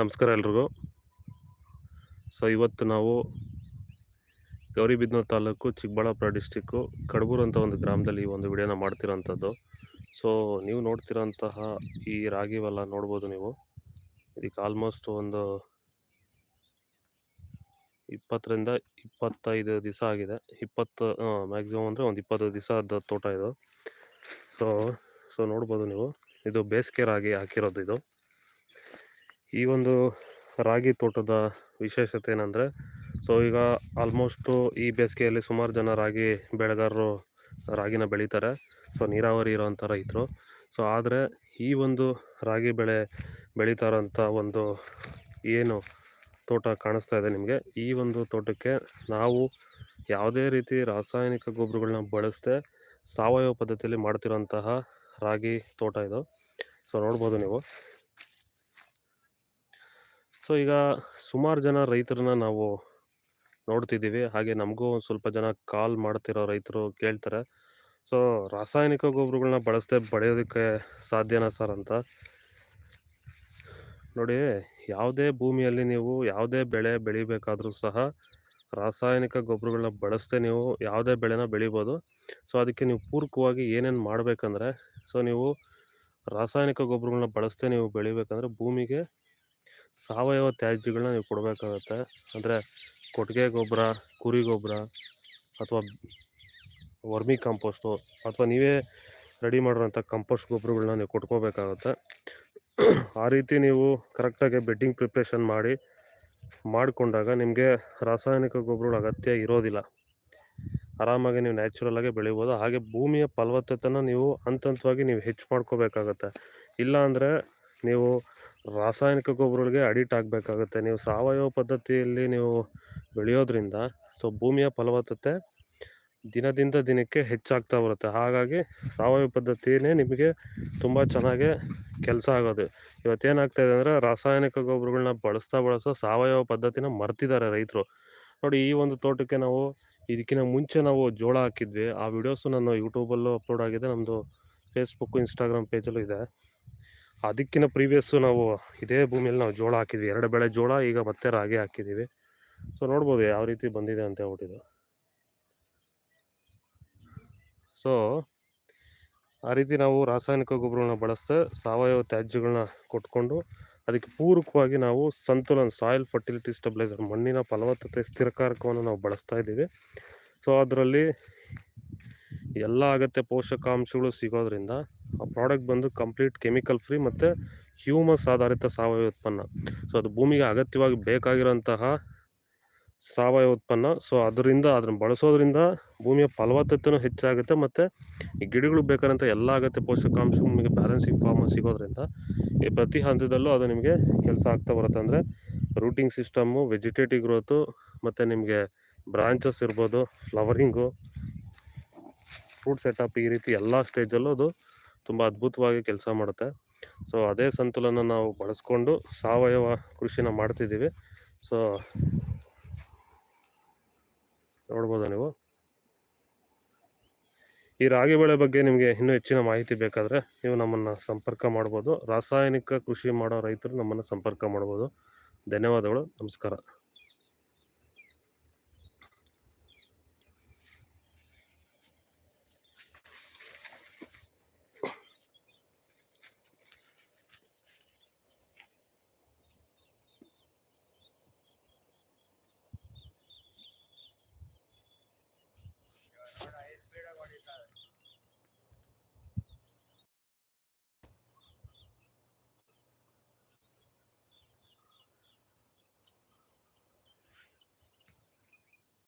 ನಮಸ್ಕಾರ ಎಲ್ರಿಗೂ. ಸೊ ಇವತ್ತು ನಾವು ಗೌರಿಬಿದ್ನೂರು ತಾಲೂಕು ಚಿಕ್ಕಬಳ್ಳಾಪುರ ಡಿಸ್ಟಿಕ್ಕು ಕಡಬೂರು ಅಂತ ಒಂದು ಗ್ರಾಮದಲ್ಲಿ ಈ ಒಂದು ವಿಡಿಯೋನ ಮಾಡ್ತಿರೋಂಥದ್ದು. ಸೊ ನೀವು ನೋಡ್ತಿರೋಂತಹ ಈ ರಾಗಿ ಹೊಲ ನೋಡ್ಬೋದು ನೀವು. ಇದಕ್ಕೆ ಆಲ್ಮೋಸ್ಟ್ ಒಂದು ಇಪ್ಪತ್ತರಿಂದ ಇಪ್ಪತ್ತೈದು ದಿವಸ ಆಗಿದೆ. ಇಪ್ಪತ್ತು ಮ್ಯಾಕ್ಸಿಮಮ್ ಅಂದರೆ ಒಂದು ಇಪ್ಪತ್ತು ದಿವಸದ ತೋಟ ಇದು. ಸೊ ಸೊ ನೋಡ್ಬೋದು ನೀವು. ಇದು ಬೇಸಿಗೆ ರಾಗಿ ಹಾಕಿರೋದು ಇದು. ಈ ಒಂದು ರಾಗಿ ತೋಟದ ವಿಶೇಷತೆ ಏನಂದರೆ ಸೊ ಈಗ ಆಲ್ಮೋಸ್ಟು ಈ ಬೇಸಿಗೆಯಲ್ಲಿ ಸುಮಾರು ಜನ ರಾಗಿ ಬೆಳೆಗಾರರು ರಾಗಿನ ಬೆಳೀತಾರೆ. ಸೊ ನೀರಾವರಿ ಇರೋವಂಥ ರೈತರು. ಸೊ ಆದರೆ ಈ ಒಂದು ರಾಗಿ ಬೆಳೆ ಬೆಳೀತಾ ಇರೋಂಥ ಒಂದು ಏನು ತೋಟ ಕಾಣಿಸ್ತಾ ಇದೆ ನಿಮಗೆ? ಈ ಒಂದು ತೋಟಕ್ಕೆ ನಾವು ಯಾವುದೇ ರೀತಿ ರಾಸಾಯನಿಕ ಗೊಬ್ಬರಗಳನ್ನ ಬಳಸದೆ ಸಾವಯವ ಪದ್ಧತಿಯಲ್ಲಿ ಮಾಡ್ತಿರೋಂತಹ ರಾಗಿ ತೋಟ ಇದು. ಸೊ ನೋಡ್ಬೋದು ನೀವು. ಸೊ, ಈಗ ಸುಮಾರು ಜನ ರೈತರನ್ನ ನಾವು ನೋಡ್ತಿದ್ದೀವಿ. ಹಾಗೆ ನಮಗೂ ಒಂದು ಸ್ವಲ್ಪ ಜನ ಕಾಲ್ ಮಾಡ್ತಿರೋ ರೈತರು ಕೇಳ್ತಾರೆ. ಸೊ, ರಾಸಾಯನಿಕ ಗೊಬ್ಬರಗಳನ್ನ ಬಳಸದೆ ಬೆಳೆಯೋದಕ್ಕೆ ಸಾಧ್ಯನಾ ಸರ್ ಅಂತ? ನೋಡಿ, ಯಾವುದೇ ಭೂಮಿಯಲ್ಲಿ ನೀವು ಯಾವುದೇ ಬೆಳೆ ಬೆಳಿಬೇಕಾದ್ರೂ ಸಹ ರಾಸಾಯನಿಕ ಗೊಬ್ಬರಗಳನ್ನ ಬಳಸದೆ ನೀವು ಯಾವುದೇ ಬೆಳೆನ ಬೆಳಿಬೋದು. ಸೊ, ಅದಕ್ಕೆ ನೀವು ಪೂರಕವಾಗಿ ಏನೇನು ಮಾಡಬೇಕಂದ್ರೆ, ಸೊ, ನೀವು ರಾಸಾಯನಿಕ ಗೊಬ್ಬರಗಳನ್ನ ಬಳಸದೆ ನೀವು ಬೆಳಿಬೇಕಂದ್ರೆ ಭೂಮಿಗೆ ಸಾವಯವ ತ್ಯಾಜ್ಯಗಳನ್ನ ನೀವು ಕೊಡಬೇಕಾಗತ್ತೆ. ಅಂದರೆ ಕೊಟ್ಟಿಗೆ ಗೊಬ್ಬರ ಕುರಿ ಗೊಬ್ಬರ ಅಥವಾ ವರ್ಮಿ ಕಾಂಪೋಸ್ಟು ಅಥವಾ ನೀವೇ ರೆಡಿ ಮಾಡಿರೋಂಥ ಕಂಪೋಸ್ಟ್ ಗೊಬ್ಬರಗಳನ್ನ ನೀವು ಕೊಟ್ಕೋಬೇಕಾಗತ್ತೆ. ಆ ರೀತಿ ನೀವು ಕರೆಕ್ಟಾಗಿ ಬೆಡ್ಡಿಂಗ್ ಪ್ರಿಪ್ರೇಷನ್ ಮಾಡಿ, ಮಾಡಿಕೊಂಡಾಗ ನಿಮಗೆ ರಾಸಾಯನಿಕ ಗೊಬ್ಬರಗಳು ಅಗತ್ಯ ಇರೋದಿಲ್ಲ. ಆರಾಮಾಗಿ ನೀವು ನ್ಯಾಚುರಲಾಗಿ ಬೆಳಿಬೋದು. ಹಾಗೆ ಭೂಮಿಯ ಫಲವತ್ತತೆನ ನೀವು ಹಂತ ಹಂತವಾಗಿ ನೀವು ಹೆಚ್ಚು ಮಾಡ್ಕೋಬೇಕಾಗತ್ತೆ. ಇಲ್ಲ ಅಂದರೆ ನೀವು ರಾಸಾಯನಿಕ ಗೊಬ್ಬರಗಳಿಗೆ ಅಡಿಟ್ ಆಗಬೇಕಾಗುತ್ತೆ. ನೀವು ಸಾವಯವ ಪದ್ಧತಿಯಲ್ಲಿ ನೀವು ಬೆಳೆಯೋದ್ರಿಂದ, ಸೊ ಭೂಮಿಯ ಫಲವತ್ತತೆ ದಿನದಿಂದ ದಿನಕ್ಕೆ ಹೆಚ್ಚಾಗ್ತಾ ಬರುತ್ತೆ. ಹಾಗಾಗಿ ಸಾವಯವ ಪದ್ಧತಿಯೇ ನಿಮಗೆ ತುಂಬ ಚೆನ್ನಾಗಿ ಕೆಲಸ ಆಗೋದು. ಇವತ್ತೇನಾಗ್ತಾಯಿದೆ ಅಂದರೆ ರಾಸಾಯನಿಕ ಗೊಬ್ಬರಗಳನ್ನ ಬಳಸ್ತಾ ಬಳಸೋ ಸಾವಯವ ಪದ್ಧತಿನ ಮರ್ತಿದ್ದಾರೆ ರೈತರು. ನೋಡಿ, ಈ ಒಂದು ತೋಟಕ್ಕೆ ನಾವು ಇದಕ್ಕಿಂತ ಮುಂಚೆ ನಾವು ಜೋಳ ಹಾಕಿದ್ವಿ. ಆ ವಿಡಿಯೋಸು ನಾನು ಯೂಟ್ಯೂಬಲ್ಲೂ ಅಪ್ಲೋಡ್ ಆಗಿದೆ. ನಮ್ಮದು ಫೇಸ್ಬುಕ್ಕು ಇನ್ಸ್ಟಾಗ್ರಾಮ್ ಪೇಜಲ್ಲೂ ಇದೆ. ಅದಕ್ಕಿಂತ ಪ್ರೀವಿಯಸ್ಸು ನಾವು ಇದೇ ಭೂಮಿಯಲ್ಲಿ ನಾವು ಜೋಳ ಹಾಕಿದ್ವಿ. ಎರಡು ಬೆಳೆ ಜೋಳ, ಈಗ ಮತ್ತೆ ರಾಗಿ ಹಾಕಿದ್ದೀವಿ ಸೊ ನೋಡ್ಬೋದು ಯಾವ ರೀತಿ ಬಂದಿದೆ ಅಂತ ಹೇಳ್ಬಿಟ್ಟಿದ್ದು. ಸೊ ಆ ರೀತಿ ನಾವು ರಾಸಾಯನಿಕ ಗೊಬ್ಬರಗಳನ್ನ ಬಳಸ್ತಾ ಸಾವಯವ ತ್ಯಾಜ್ಯಗಳನ್ನ ಕೊಟ್ಕೊಂಡು ಅದಕ್ಕೆ ಪೂರಕವಾಗಿ ನಾವು ಸಂತುಲನ ಸಾಯಿಲ್ ಫರ್ಟಿಲಿಟಿ ಸ್ಟೆಬಿಲೈಸರ್ ಮಣ್ಣಿನ ಫಲವತ್ತತೆ ಸ್ಥಿರಕಾರಕವನ್ನು ನಾವು ಬಳಸ್ತಾ ಇದ್ದೀವಿ. ಸೊ ಅದರಲ್ಲಿ ಎಲ್ಲ ಅಗತ್ಯ ಪೋಷಕಾಂಶಗಳು ಸಿಗೋದ್ರಿಂದ, ಆ ಪ್ರಾಡಕ್ಟ್ ಬಂದು ಕಂಪ್ಲೀಟ್ ಕೆಮಿಕಲ್ ಫ್ರೀ ಮತ್ತು ಹ್ಯೂಮಸ್ ಆಧಾರಿತ ಸಾವಯವ ಉತ್ಪನ್ನ. ಸೊ, ಅದು ಭೂಮಿಗೆ ಅಗತ್ಯವಾಗಿ ಬೇಕಾಗಿರೋಂತಹ ಸಾವಯವ ಉತ್ಪನ್ನ. ಸೊ, ಅದರಿಂದ ಅದನ್ನು ಬಳಸೋದ್ರಿಂದ ಭೂಮಿಯ ಫಲವತ್ತತೆಯೂ ಹೆಚ್ಚಾಗುತ್ತೆ ಮತ್ತು ಈ ಗಿಡಗಳಿಗೆ ಬೇಕಾದಂಥ ಎಲ್ಲ ಅಗತ್ಯ ಪೋಷಕಾಂಶ ನಿಮಗೆ ಬ್ಯಾಲೆನ್ಸಿಂಗ್ ಫಾರ್ಮ್ ಸಿಗೋದ್ರಿಂದ. ಈ ಪ್ರತಿ ಹಂತದಲ್ಲೂ ಅದು ನಿಮಗೆ ಕೆಲಸ ಆಗ್ತಾ ಬರುತ್ತೆ ಅಂದರೆ ರೂಟಿಂಗ್ ಸಿಸ್ಟಮ್ಮು ವೆಜಿಟೇಟಿವ್ ಗ್ರೋತು ಮತ್ತು ನಿಮಗೆ ಬ್ರಾಂಚಸ್ ಇರ್ಬೋದು ಫ್ಲವರಿಂಗು ಫ್ರೂಟ್ ಸೆಟಪ್ ಈ ರೀತಿ ಎಲ್ಲ ಸ್ಟೇಜಲ್ಲೂ ಅದು ತುಂಬ ಅದ್ಭುತವಾಗಿ ಕೆಲಸ ಮಾಡುತ್ತೆ. ಸೊ ಅದೇ ಸಂತುಲನ ನಾವು ಬಳಸ್ಕೊಂಡು ಸಾವಯವ ಕೃಷಿನ ಮಾಡ್ತಿದ್ದೀವಿ. ಸೊ ನೋಡ್ಬೋದು ನೀವು? ಈ ರಾಗಿ ಬೆಳೆ ಬಗ್ಗೆ ನಿಮಗೆ ಇನ್ನೂ ಹೆಚ್ಚಿನ ಮಾಹಿತಿ ಬೇಕಾದರೆ ನೀವು ನಮ್ಮನ್ನು ಸಂಪರ್ಕ ಮಾಡ್ಬೋದು. ರಾಸಾಯನಿಕ ಕೃಷಿ ಮಾಡೋ ರೈತರು ನಮ್ಮನ್ನು ಸಂಪರ್ಕ ಮಾಡ್ಬೋದು. ಧನ್ಯವಾದಗಳು. ನಮಸ್ಕಾರ.